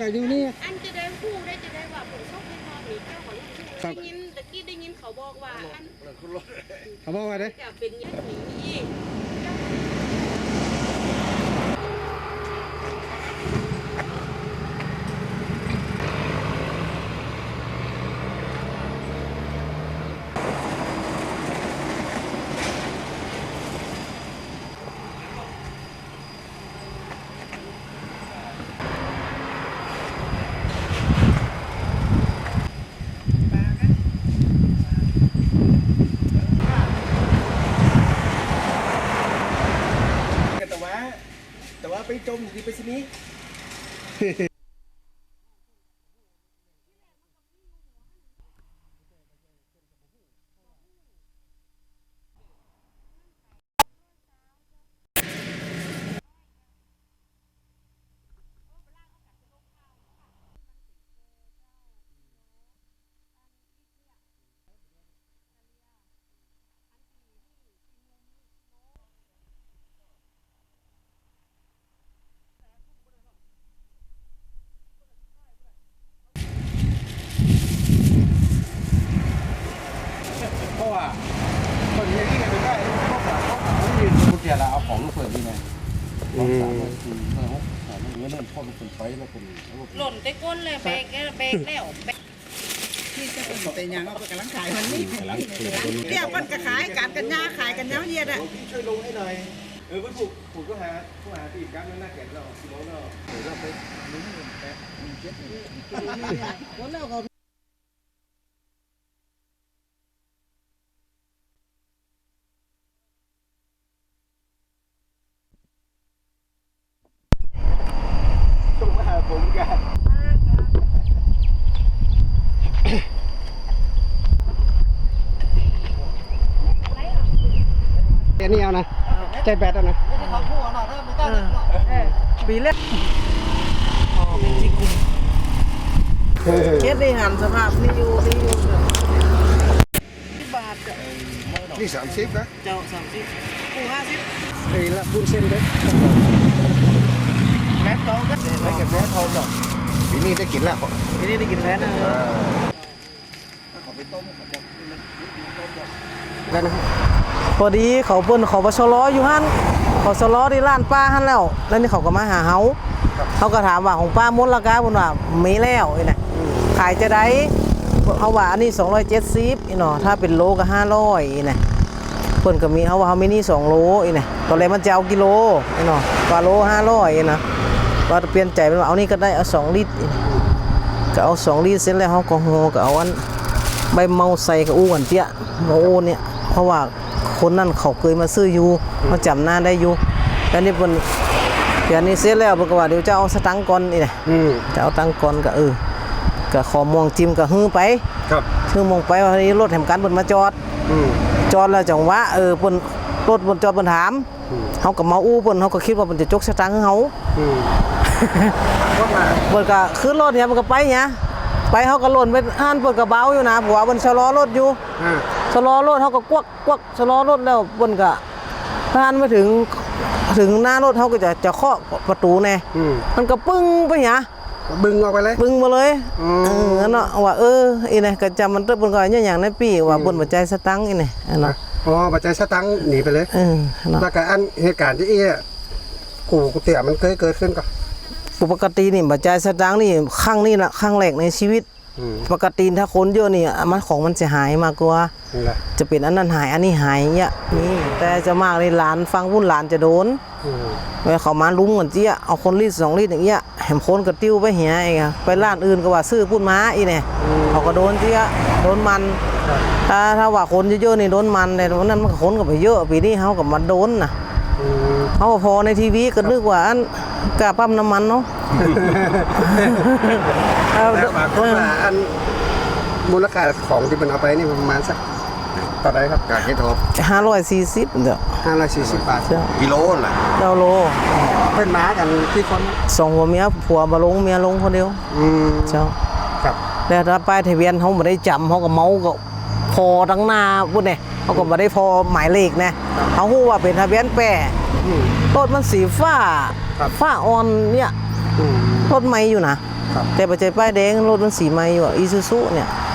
ก็อยู่นี่ อันจะได้คู่ได้จะได้ว่าผมชอบให้นอนหนีเจ้าของลูกครัได้บยินตะกี้ได้ยินเขาบอกว่าอันเขาบอกว่าเด้จะเป็นอยังนี้แต่ว่า แต่ว่า ไปจมอยู่ดีไปสินี ว่าคนนี้ที่กันได้พวกเราพวกเราไม่ยืนคนเดียวเราเอาของมาเปิดนี่ไงของสามเลยคือเออหกสามเงี้ยเริ่มพ่อเป็นคนไฟแล้วเป็นหล่นแต่ก้นเลยเบรกแล้วเบรกแล้วเบรกที่จะเป็นเป็นยังเอาไปกำลังขายมันนี่เที่ยวมันก็ขายการกันยาขายกันยาวเย็นอะพี่ช่วยลงให้หน่อยเออเพื่อนผูกผูกก็หาผู้หาตีกันหน้าแก่เราสิโมเนาะเดี๋ยวเราไปคนเราก็ส่งมาหา ผมกันอันนี้เอานะ ใจแบตเอานะ ปีเล็กอ๋อเป็นจิกุมเคสได้หันสภาพนี่อยู่นี่อยู่ที่บาทจ้ะนี่สามสิบนะเจ้าสามสิบกูห้าสิบเฮ้ยละบุญเส้นเด้อ แม็กโตก็ ไม่เก็บแม่ทองหรอก ปีนี้ได้กินแล้วไม่ได้กินแพ้นะแล้วนะพอดีเขาเปิ้นเขาปชรอยู่หันเขาชรอที่ร้านป้าหันแล้ว แล้วนี่เขาก็มาหาเฮาเขาก็ถามว่าของป้ามดราคาเพิ่นว่ามีแล้วไอ้น่ะขายจะได้เอาว่าอันนี้270อีเนาะถ้าเป็นโลก็500อีน่ะเพิ่นก็มีเอาว่าเฮามีนี่2โลอีน่ะตอนแรกมันจะเอากิโลอีเนาะว่าโล500อีน่ะ ว่าเปลี่ยนใจเป็นว่าเอานี่ก็ได้เอา2ลิตรอีน่ะก็เอา2ลิตรเสร็จแล้วเฮาก็ห่อก็เอาอันใบเมาใส่กับอู้กันเตี้ยโมเนี่ยเพราะว่าคนนั่นเขาเคยมาซื้ออยู่เขาจำหน้าได้อยู่แล้วนี่เพิ่นเดี๋ยวนี้เสร็จแล้วเพิ่นก็ว่าเดี๋ยวจะเอาสตังค์ก่อนนี่นะอืมจะเอาตังค์ก่อนก็เออก็ขอมองจิ้มก็ฮื้อไป ครับฮื้อมองไปว่านี้รถแห่งการเพิ่นมาจอดอืมจอดแล้วจังหวะเออเพิ่นรถเพิ่นจอดเพิ่นถามเฮาก็มาอู้เพิ่นเฮาก็คิดว่าเพิ่นจะจกสตังค์ให้เฮาอืมว่ามา เพิ่นก็ขึ้นรถเนี่ยมันก็ไปเนี่ยไปเฮาก็หล่นไปอ่านเพิ่นก็เบาอยู่นะผัวเพิ่นชะลอรถอยู่อ่าชะลอรถเขาก็กวักกวักชะลอรถแล้วบนก็ผ่านมาถึงถึงหน้ารถเขาก็จะจะเคาะประตูแน่อืมมันก็ปึ้งไปหยาบึงออกไปเลยปึ้งมาเลยอืมเออเนาะว่าเอออีนี่ก็จำมันเตบนก็อย่างอย่างในปีว่าบนหัวใจสตังค์อีนี่เนาะอ๋อปัจจัยสตังค์หนีไปเลยเออเนาะแล้วก็อันเหตุการณ์ที่เอ๊ะกูกูเตี่ยมันเคยเกิดขึ้นก็ ปกตินี่หัวใจสตังค์นี่ครั้งนี้ละครั้งแรกในชีวิตอืมปกติถ้าคนเยอะนี่มันของมันจะหายมากกว่านี่แหละจะเป็นอันนั้นหายอันนี้หายเนี่ยนี่แต่จะมากในหลานฟังวุ่นหลานจะโดนอืมเวลาเขามาลุ้มกันเจี๊ยเอาคนรีดสองรีดอย่างเงี้ยแหมคนก็ติ้วไปเหียเองอะไปร้านอื่นก็ว่าซื้อพูดม้าอีเนี่ยเขาก็โดนเจี๊ยโดนมันถ้าถ้าว่าคนเยอะๆนี่โดนมันแต่วันนั้นมันก็คนก็ไปเยอะปีนี้เขาก็มาโดนนะอืม เขาก็พอในทีวีก็นึกว่าอันกาปั๊มน้ำมันเนาะเอาแล้วบางคนว่าอันมูลค่าของที่มันเอาไปนี่ประมาณสักต่อไดครับกาเฮ็ดทบห้าร้อยสี่สิบเดี๋ยวห้าร้อยสี่สิบบาทเจ้ากิโลนั่นล่ะเจ้าโลเพิ่นมากันที่คนสองหัวเมียผัวมาลงเมียลงคนเดียวอืมเจ้าครับแต่ถ้าป้ายทะเบียนเขาไม่ได้จำเขาก็เมาก็ พอทั้งหน้าพูดเนี่ยเขาก็ไม่ได้พอหมายเลขนะเขาพูดว่าเป็นทะเบียนแปรอืมรถมันสีฟ้าครับฟ้าอ่อนเนี่ยรถใหม่อยู่นะครับแต่ปัจจัยป้ายแดงรถมันสีใหม่อยู่อีซูซุเนี่ยค